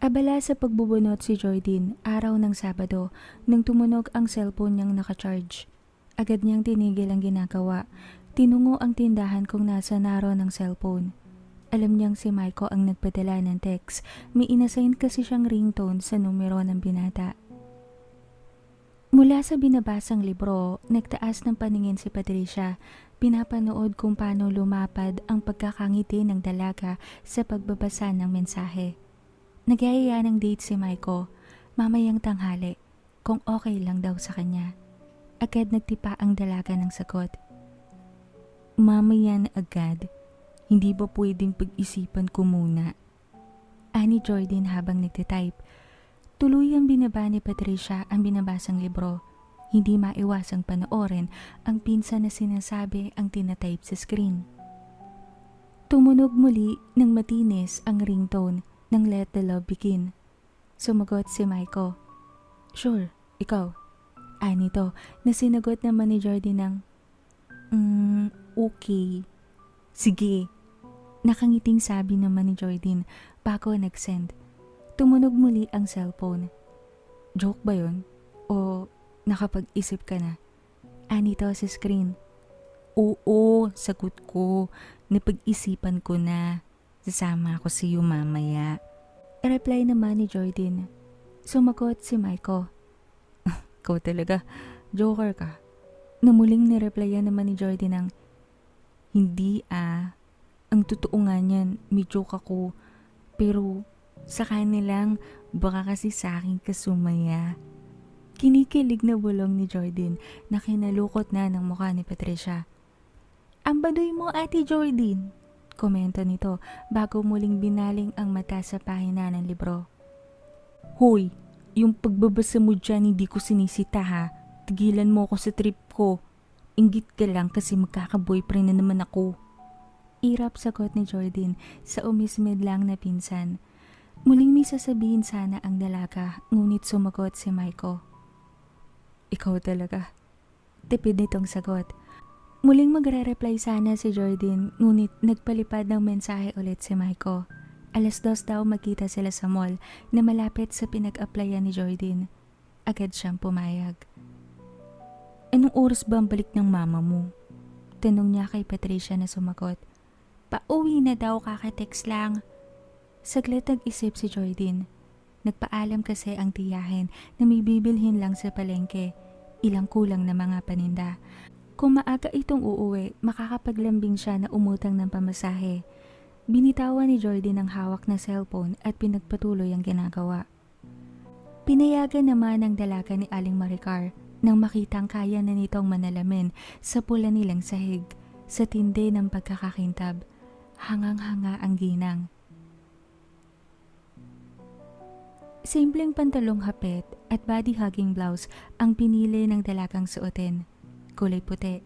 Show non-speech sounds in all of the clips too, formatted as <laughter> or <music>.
Abala sa pagbubunot si Jordan araw ng Sabado nang tumunog ang cellphone niyang nakacharge. Agad niyang tinigil ang ginagawa. Tinungo ang tindahan kung nasa naroon ang cellphone. Alam niyang si Maiko ang nagpadala ng text. May inassign kasi siyang ringtone sa numero ng binata. Mula sa binabasang libro, nagtaas ng paningin si Patricia. Pinapanood kung paano lumapad ang pagkakangiti ng dalaga sa pagbabasa ng mensahe. Nagyayaya ng date si Maiko, mamayang tanghali, kung okay lang daw sa kanya. Agad nagtipa ang dalaga ng sagot. Mamayan agad, hindi ba pwedeng pag-isipan ko muna? Ani Jordan habang nagtitype. Tuluyang binaba ni Patricia ang binabasang libro. Hindi maiwasang panoorin ang pinsan na sinasabi ang tinatype sa screen. Tumunog muli ng matinis ang ringtone ng Let the Love Begin. Sumagot si Maiko. Sure, ikaw. Ani to, na sinagot naman ni Jordan ng, Mm, okay. Sige. Nakangiting sabi naman ni Jordan bago nag-send. Tumunog muli ang cellphone. Joke ba yun? O nakapag-isip ka na? Ani to sa screen. Oo, sagot ko. Napag-isipan ko na. Sasama ako sa iyo mamaya. Reply naman ni Jordan. Sumagot si Maiko. <laughs> Ikaw talaga, joker ka. Namuling nireplyan naman ni Jordan ng, Hindi ah, ang totoo nga niyan, may joke ako. Pero sa kanilang, baka kasi sa akin kasumaya. Kinikilig na bulong ni Jordan na kinalukot na ng mukha ni Patricia. Ang baduy mo, Ate Jordan, komento nito bago muling binaling ang mata sa pahina ng libro. Hoy, yung pagbabasa mo dyan hindi ko sinisita ha. Tigilan mo ako sa trip ko. Ingit ka lang kasi magkaka-boyfriend na naman ako. Irap sagot ni Jordan sa umismid lang na pinsan. Muling may sasabihin sana ang dalaga, ngunit sumagot si Maiko. Ikaw talaga. Tipid nitong sagot. Muling magre-reply sana si Jordan, ngunit nagpalipad ng mensahe ulit si Maiko. Alas dos daw magkita sila sa mall na malapit sa pinag-applyan ni Jordan. Agad siyang pumayag. Anong oras ba ang balik ng mama mo? Tanong niya kay Patricia na sumagot. Pauwi na daw kakatext lang. Saglit nag-isip si Jordan. Nagpaalam kasi ang tiyahin na may bibilhin lang sa palengke. Ilang kulang na mga paninda. Kung maaga itong uuwi, makakapaglambing siya na umutang ng pamasahe. Binitawan ni Jordan ang hawak na cellphone at pinagpatuloy ang ginagawa. Pinayagan naman ng dalaga ni Aling Maricar nang makitang kaya na nitong manalamin sa pula nilang sahig sa tindi ng pagkakakintab. Hangang-hanga ang ginang. Simpleng pantalong hapet at body hugging blouse ang pinili ng dalagang suotin. Kulay puti.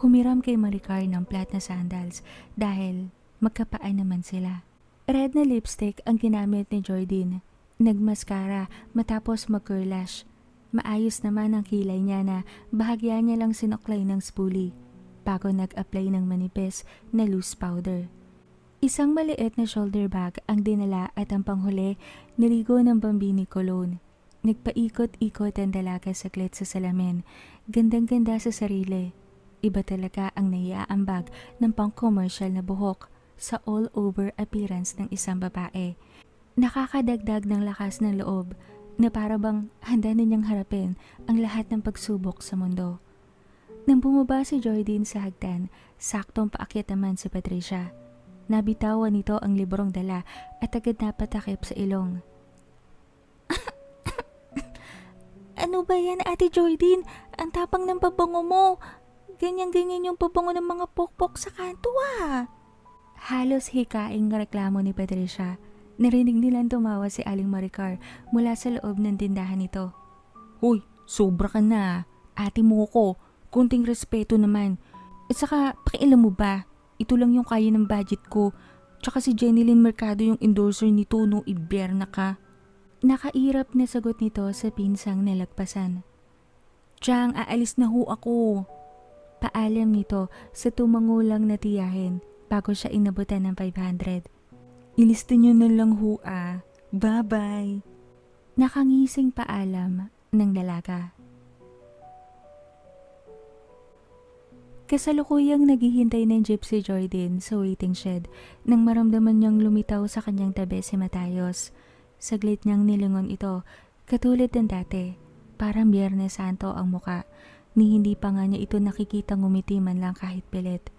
Humiram kay Maricar ng flat na sandals dahil magkapaan naman sila. Red na lipstick ang ginamit ni Jordan. Nagmaskara matapos mag-curlash. Maayos naman ang kilay niya na bahagya niya lang sinuklay ng spoolie bago nag-apply ng manipis na loose powder. Isang maliit na shoulder bag ang dinala at ang panghuli niligo ng bambini cologne. Nagpaikot-ikot ang dalaga saglit sa salamin. Gandang-ganda sa sarili. Iba talaga ang naiaambag ng pang-commercial na buhok sa all-over appearance ng isang babae. Nakakadagdag ng lakas ng loob na para bang handa na niyang harapin ang lahat ng pagsubok sa mundo. Nang bumaba si Jordan sa hagdan, saktong paakyat naman si Patricia. Nabitawan nito ang librong dala at agad napatakip sa ilong. <coughs> ano ba yan, Ate Jordan? Ang tapang ng pabango mo. Ganyan-ganyan yung pabango ng mga pokpok sa kanto ah. Halos hikaing reklamo ni Patricia. Narinig nilang tumawa si Aling Maricar mula sa loob ng tindahan nito. Hoy, sobra ka na. Ate mo ko. Kunting respeto naman. At saka, pakialam mo ba? Ito lang yung kaya ng budget ko. Tsaka si Jenilyn Mercado yung endorser nito nung iberna ka. Nakairap na sagot nito sa pinsang nalagpasan. Chang, aalis na ho ako. Paalam nito sa tumangulang na tiyahin bago siya inabutan ng 500. Ilista nyo na lang ho ah. Bye-bye. Nakangising paalam ng dalaga. Kasalukuyang naghihintay ng jeep si Jordan sa waiting shed nang maramdaman niyang lumitaw sa kanyang tabi si Matayos. Saglit niyang nilingon ito, katulad ng dati, parang Biyernes Santo ang muka, ni hindi pa nga niya ito nakikita ngumiti man lang kahit pilit.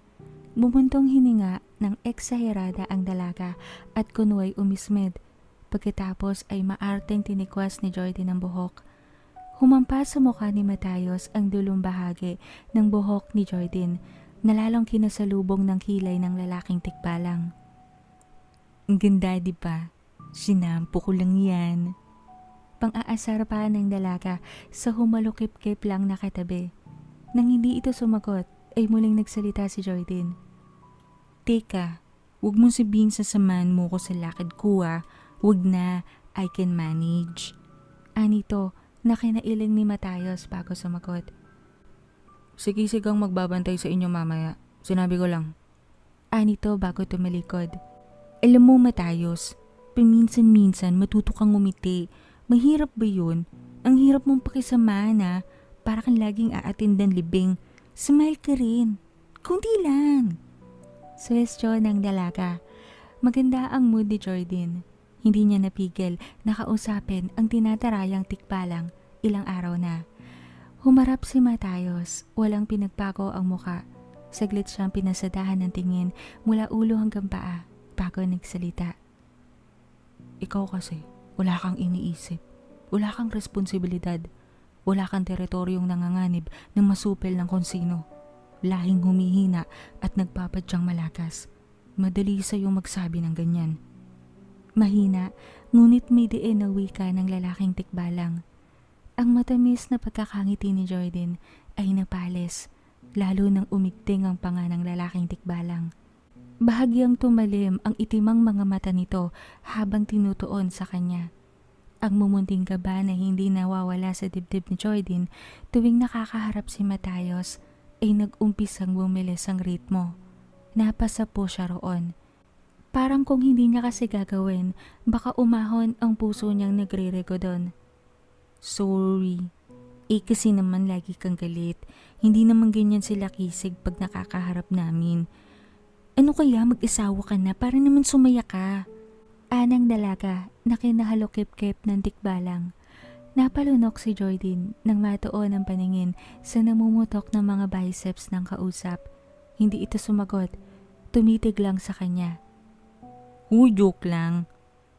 Bumuntong hininga ng eksaherada ang dalaga at kunway umismed. Pagkatapos ay maarteng tinikwas ni Jordan ang buhok. Humampas sa mukha ni Matayos ang dulong bahagi ng buhok ni Jordan na lalong kinasalubong ng kilay ng lalaking tikbalang. Ang ganda, di ba? Sinampo ko lang yan. Pang-aasar pa ng dalaga sa humalukip-kip lang nakatabi. Nang hindi ito sumagot, ay muling nagsalita si Jordan. Teka, huwag mong sabihin sa samahan mo ko sa lakad ko ah. Huwag na, I can manage. Anito, na kinailing ni Matayos bago sumagot. Sige sigang magbabantay sa inyo mamaya. Sinabi ko lang. Anito bago tumalikod. Alam mo Matayos, paminsan-minsan matuto kang umiti. Mahirap ba yun? Ang hirap mong pakisamahan ha. Para kang laging aatindan libing. Smile ka rin. Kunti lang. Suwestyon ng dalaga. Maganda ang mood ni Jordan. Hindi niya napigil na kausapin ang tinatarayang tikbalang ilang araw na. Humarap si Matayos, walang pinagbago ang muka. Saglit siyang pinasadahan ng tingin mula ulo hanggang paa bago nagsalita. Ikaw kasi, wala kang iniisip. Wala kang responsibilidad. Wala kang teritoryong nanganganib ng masupil ng konsino. Lahing humihina at nagpapadyang malakas. Madali sa'yong magsabi ng ganyan. Mahina, ngunit may diin na wika ng lalaking tikbalang. Ang matamis na pagkakangiti ni Jordan ay napales, lalo nang umigting ang panga ng lalaking tikbalang. Bahagyang tumalim ang itimang mga mata nito habang tinutuon sa kanya. Ang mumunting kaba na hindi nawawala sa dibdib ni Jordan tuwing nakakaharap si Matayos ay nag-umpisang bumilis ang ritmo. Napasa po siya roon. Parang kung hindi niya kasi gagawin, baka umahon ang puso niyang nagre-rego doon. Sorry. Eh kasi naman lagi kang galit. Hindi naman ganyan sila kisig pag nakakaharap namin. Ano kaya mag-isawa ka na para naman sumaya ka? Anang dalaga na kinahalokip-kip ng tikbalang. Napalunok si Jordan nang matuon ang paningin sa namumutok ng mga biceps ng kausap. Hindi ito sumagot. Tumitig lang sa kanya. Uy, lang.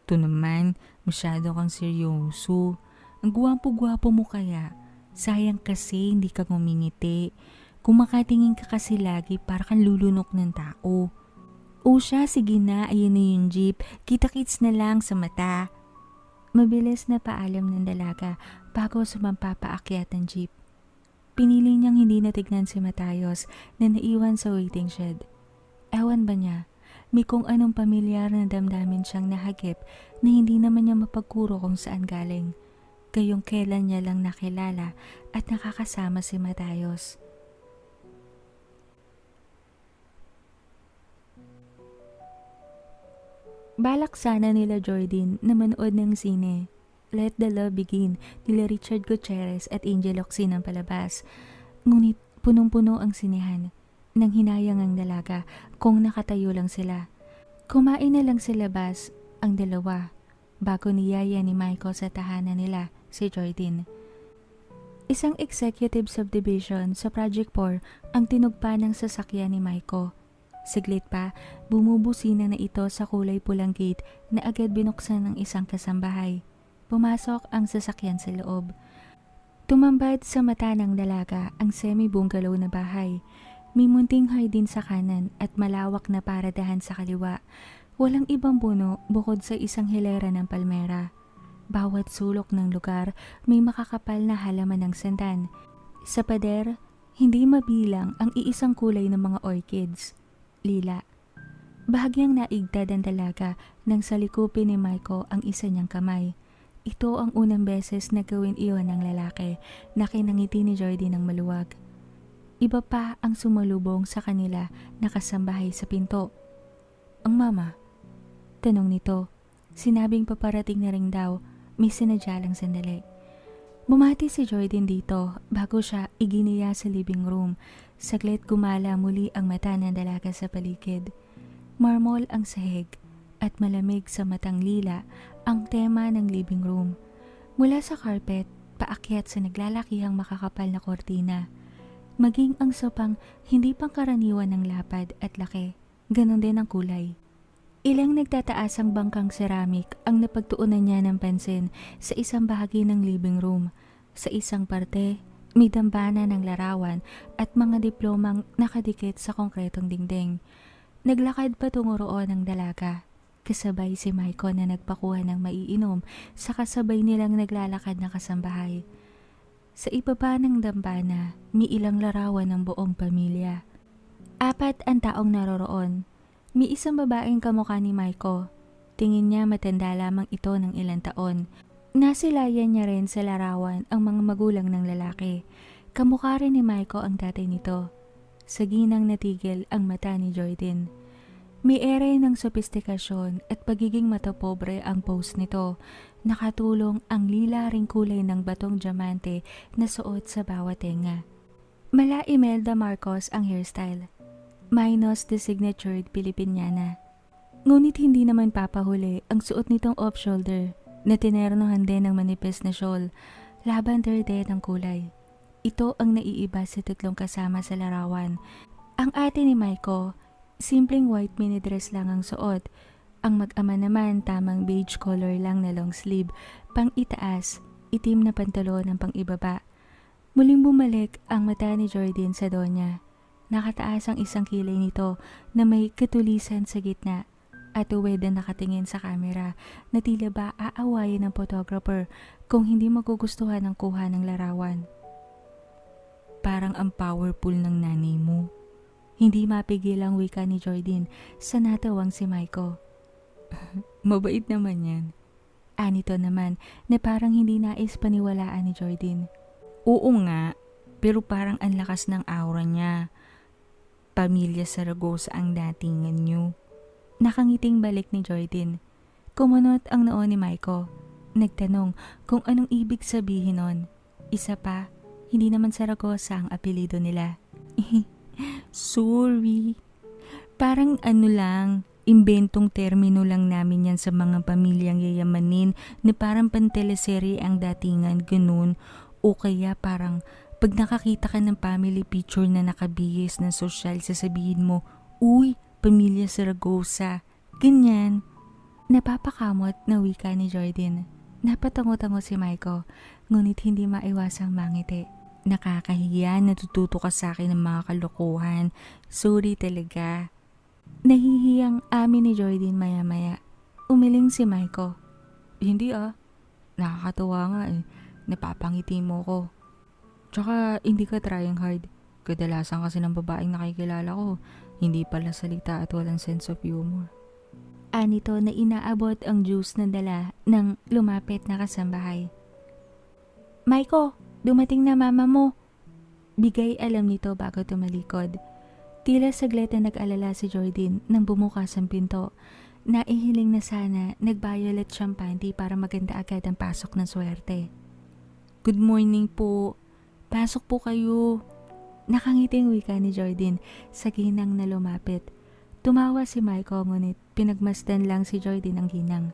Ito naman, masyado kang seryoso. Ang gwapo-gwapo mo kaya. Sayang kasi hindi ka ngumingiti. Kung makatingin ka kasi lagi para kang lulunok ng tao. O siya, sige na, ayun na yung jeep. Kita-kits na lang sa mata. Mabilis na paalam ng dalaga bago sumampapaakyat ng jeep. Pinili niyang hindi natignan si Matayos na naiwan sa waiting shed. Ewan ba niya, may kung anong pamilyar na damdamin siyang nahagip na hindi naman niya mapagkuro kung saan galing. Gayong kailan niya lang nakilala at nakakasama si Matayos. Balak sana nila Jordan na manood ng sine. Let the Love Begin nila Richard Gutierrez at Angel Locsin ang palabas. Ngunit punong-puno ang sinehan nang hinayang ang dalaga kung nakatayo lang sila. Kumain na lang sa labas ang dalawa bago niyaya ni Michael sa tahanan nila si Jordan. Isang executive subdivision sa Project 4 ang tinugpa ng sasakyan ni Michael. Siglit pa, bumubusina na ito sa kulay pulang gate na agad binuksan ng isang kasambahay. Pumasok ang sasakyan sa loob. Tumambad sa mata ng dalaga ang semi-bungalow na bahay. May munting hardin sa kanan at malawak na paradahan sa kaliwa. Walang ibang puno bukod sa isang hilera ng palmera. Bawat sulok ng lugar may makakapal na halaman ng sandan. Sa pader, hindi mabilang ang iisang kulay ng mga orchids. Lila. Bahagyang naigtad ang dalaga nang salikupin ni Michael ang isa niyang kamay. Ito ang unang beses na gawin iyon ng lalaki na kinangiti ni Jordy ng maluwag. Iba pa ang sumalubong sa kanila na kasambahay sa pinto. Ang mama. Tanong nito. Sinabing paparating na rin daw, may sinadya lang sandali. Bumati si Jordan dito bago siya iginiya sa living room. Saglit gumala muli ang mata ng dalaga sa paligid. Marmol ang sahig at malamig sa matang lila ang tema ng living room. Mula sa carpet, paakyat sa naglalakihang makakapal na kortina. Maging ang sopang hindi pangkaraniwan ng lapad at laki, ganon din ang kulay. Ilang nagtataasang bangkang ceramic ang napagtuunan niya ng pansin sa isang bahagi ng living room. Sa isang parte, may dambana ng larawan at mga diplomang nakadikit sa konkretong dingding. Naglakad patungo roon ang dalaga. Kasabay si Maiko na nagpakuha ng maiinom sa kasabay nilang naglalakad na kasambahay. Sa ibaba ng dambana, may ilang larawan ng buong pamilya. Apat ang taong naroroon. May isang babaeng kamukha ni Maiko. Tingin niya matanda lamang ito ng ilang taon. Nasilayan niya rin sa larawan ang mga magulang ng lalaki. Kamukha rin ni Maiko ang tatay nito. Sa ginang natigil ang mata ni Jordan. May ere ng sopistikasyon at pagiging matapobre ang pose nito. Nakatulong ang lila ring kulay ng batong diamante na suot sa bawat tenga. Mala Imelda Marcos ang hairstyle. Minus the signatured Pilipiniana. Ngunit hindi naman papahuli ang suot nitong off-shoulder na tinernohan din ng manipis na shawl, lavender din ang kulay. Ito ang naiiba sa tatlong kasama sa larawan. Ang ate ni Maiko, simpleng white mini dress lang ang suot. Ang mag-ama naman tamang beige color lang na long sleeve, pang itaas, itim na pantalon ang pang ibaba. Muling bumalik ang mata ni Jordan sa donya. Nakataas ang isang kilay nito na may katulisan sa gitna at uwed na nakatingin sa camera na tila ba aawayin ng photographer kung hindi magugustuhan ang kuha ng larawan. Parang ang powerful ng nanay mo. Hindi mapigil ang wika ni Jordan sa natawang si Maiko. <laughs> Mabait naman yan. Anito naman na parang hindi nais paniwalaan ni Jordan. Oo nga, pero parang ang lakas ng aura niya. Pamilya Saragosa ang datingan niyo. Nakangiting balik ni Jordan. Kumunot ang noo ni Maiko. Nagtanong kung anong ibig sabihin nun. Isa pa, hindi naman Saragosa ang apelido nila. <laughs> Sorry. Parang ano lang, imbentong termino lang namin yan sa mga pamilyang yayamanin na parang panteleserye ang datingan, ganun. O kaya parang pag nakakita ka ng family picture na nakabihis ng sosyal, sasabihin mo, Uy, pamilya Saragosa. Ganyan. Napapakamot na wika ni Jordan. Napatango-tango si Maiko, ngunit hindi maiwasang mangiti. Nakakahiya, natututo ka sa akin ng mga kalokohan. Sorry talaga. Nahihiyang amin ni Jordan maya-maya. Umiling si Maiko. Hindi ah. Nakakatuwa nga eh. Napapangiti mo ko. Tsaka hindi ka trying hard. Kadalasan kasi ng babaeng nakikilala ko, hindi pala salita at walang sense of humor. Anito na inaabot ang juice na dala ng lumapit na kasambahay. Maiko, dumating na mama mo. Bigay alam nito bago tumalikod. Tila saglit na nag-alala si Jordan nang bumukas ang pinto. Naihiling na sana nag-violet siyang panty para maganda agad ang pasok ng swerte. Good morning po. Pasok po kayo. Nakangiting wika ni Jordan sa ginang na lumapit. Tumawa si Michael ngunit pinagmasdan lang si Jordan ang ginang.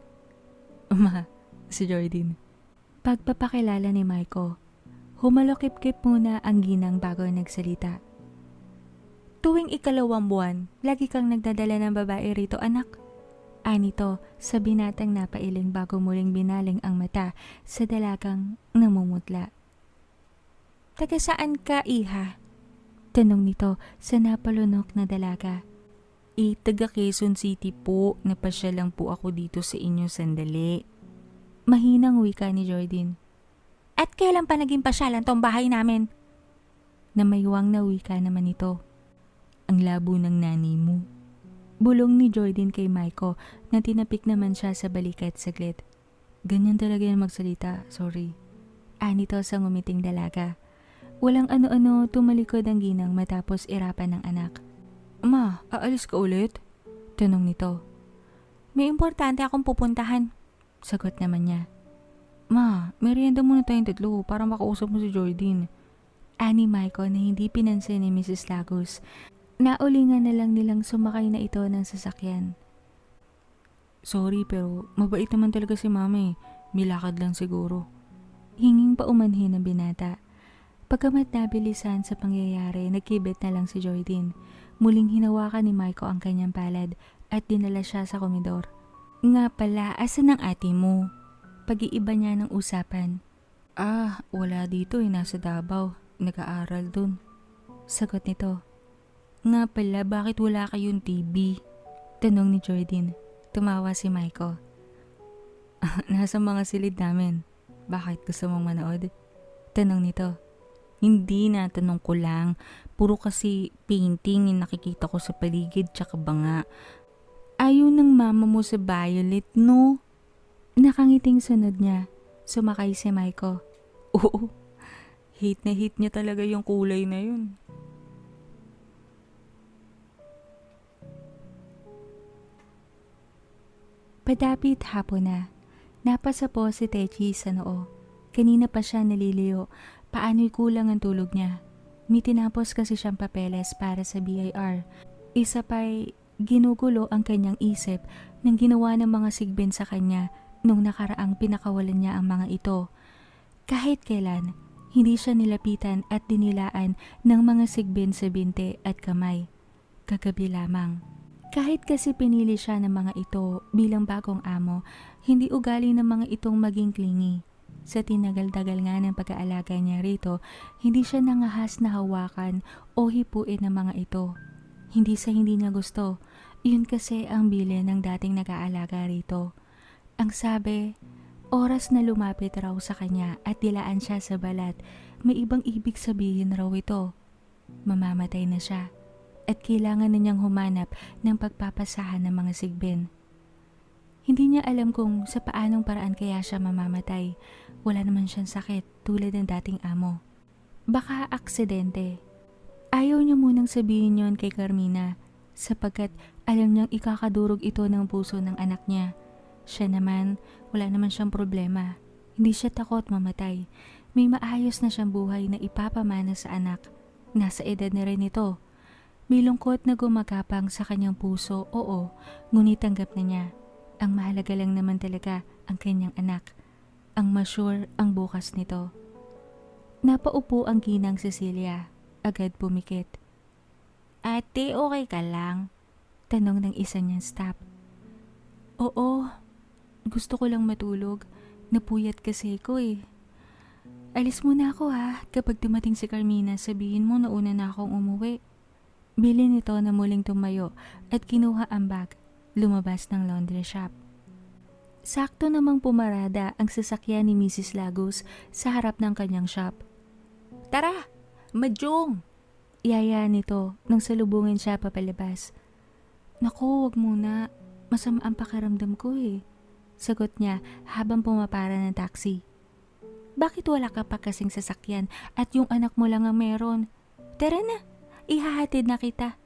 Ma, si Jordan. Pagpapakilala ni Michael, humalokip-kip muna ang ginang bago nagsalita. Tuwing ikalawang buwan, lagi kang nagdadala ng babae rito anak. Anito sa binatang napailing bago muling binaling ang mata sa dalagang namumutla. Taga saan ka, iha? Tanong nito sa napalunok na dalaga. Eh, taga Quezon City po. Napasya lang po ako dito sa inyo sandali. Mahinang wika ni Jordan. At kailan pa naging pasyalan tong bahay namin? Namaywang na wika naman ito. Ang labo ng nanay mo. Bulong ni Jordan kay Maiko na tinapik naman siya sa balikat saglit. Ganyan talaga yan magsalita, sorry. Anito sa ngumiting dalaga. Walang ano-ano tumalikod ang ginang matapos irapan ng anak. Ma, aalis ka ulit? Tanong nito. May importante akong pupuntahan. Sagot naman niya. Ma, merienda muna tayong tatlo para makausap mo si Jordan. Ani Michael na hindi pinansin ni Mrs. Lagos. Naulingan na lang nilang sumakay na ito ng sasakyan. Sorry pero mabait naman talaga si mama eh. Milakad lang siguro. Hinging pa umanhin ng binata. Pagkamat nabilisan sa pangyayari, nagkibit na lang si Jordan. Muling hinawakan ni Michael ang kanyang palad at dinala siya sa komedor. Nga pala, asan ang ate mo? Pag-iiba niya ng usapan. Ah, wala dito eh, nasa Davao. Nag-aaral dun. Sagot nito. Nga pala, bakit wala kayong TV? Tanong ni Jordan. Tumawa si Michael. <laughs> nasa mga silid namin. Bakit gusto mong manood? Tanong nito. Hindi na, tanong ko lang. Puro kasi painting yung nakikita ko sa paligid tsaka banga. Ayaw ng mama mo sa Violet, no? Nakangiting sunod niya. Sumakay si Michael. Oo. Hate na hate niya talaga yung kulay na yun. Padapit hapon na. Napasa po si Techi sa noo. Kanina pa siya naliliyo. Paano'y kulang ang tulog niya. May tinapos kasi siyang papeles para sa BIR. Isa pa'y ginugulo ang kanyang isip nang ginawa ng mga sigbin sa kanya nung nakaraang pinakawalan niya ang mga ito. Kahit kailan, hindi siya nilapitan at dinilaan ng mga sigbin sa binte at kamay. Kagabi lamang. Kahit kasi pinili siya ng mga ito bilang bagong amo, hindi ugali ng mga itong maging clingy. Sa tinagal-tagal nga ng pag-aalaga niya rito, hindi siya nangahas na hawakan o hipuin ng mga ito. Hindi sa hindi niya gusto, yun kasi ang bili ng dating nag-aalaga rito. Ang sabi, oras na lumapit raw sa kanya at dilaan siya sa balat, may ibang ibig sabihin raw ito. Mamamatay na siya at kailangan na niyang humanap ng pagpapasahan ng mga sigbin. Hindi niya alam kung sa paanong paraan kaya siya mamamatay. Wala naman siyang sakit tulad ng dating amo. Baka aksidente. Ayaw niya munang sabihin yon kay Carmina sapagkat alam niyang ikakadurog ito ng puso ng anak niya. Siya naman, wala naman siyang problema. Hindi siya takot mamatay. May maayos na siyang buhay na ipapamana sa anak. Nasa edad na rin ito. May lungkot na gumagapang sa kanyang puso, oo, ngunit tanggap na niya. Ang mahalaga lang naman talaga ang kanyang anak. Ang masyure ang bukas nito. Napaupo ang ginang Cecilia. Agad pumikit. Ate, okay ka lang? Tanong ng isa niyang staff. Oo, gusto ko lang matulog. Napuyat kasi ko eh. Alis muna ako ha. Kapag dumating si Carmina, sabihin mo na una na akong umuwi. Bili nito na muling tumayo at kinuha ang bag. Lumabas ng laundry shop. Sakto namang pumarada ang sasakyan ni Mrs. Lagos sa harap ng kanyang shop. Tara, Majong! Iyaya nito nang salubungin siya papalabas. Naku, wag muna. Masama ang pakiramdam ko eh. Sagot niya habang pumapara ng taxi. Bakit wala ka pa kasing sasakyan at yung anak mo lang ang meron? Tara na, ihahatid na kita.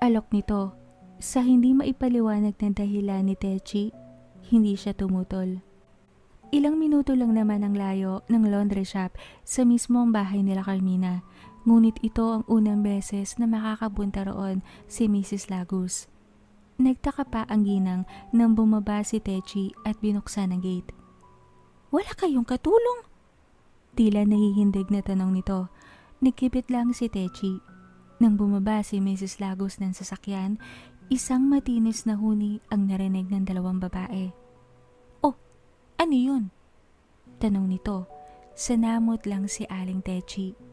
Alok nito. Sa hindi maipaliwanag na dahilan ni Techi, hindi siya tumutol. Ilang minuto lang naman ang layo ng laundry shop sa mismong bahay nila Carmina. Ngunit ito ang unang beses na makakapunta roon si Mrs. Lagos. Nagtaka pa ang ginang nang bumaba si Techi at binuksan ang gate. Wala kayong katulong? Tila nahihindig na tanong nito. Nagkipit lang si Techi. Nang bumaba si Mrs. Lagos ng sasakyan, isang matinis na huni ang narinig ng dalawang babae. Oh, ano yun? Tanong nito. Sanamot lang si Aling Techi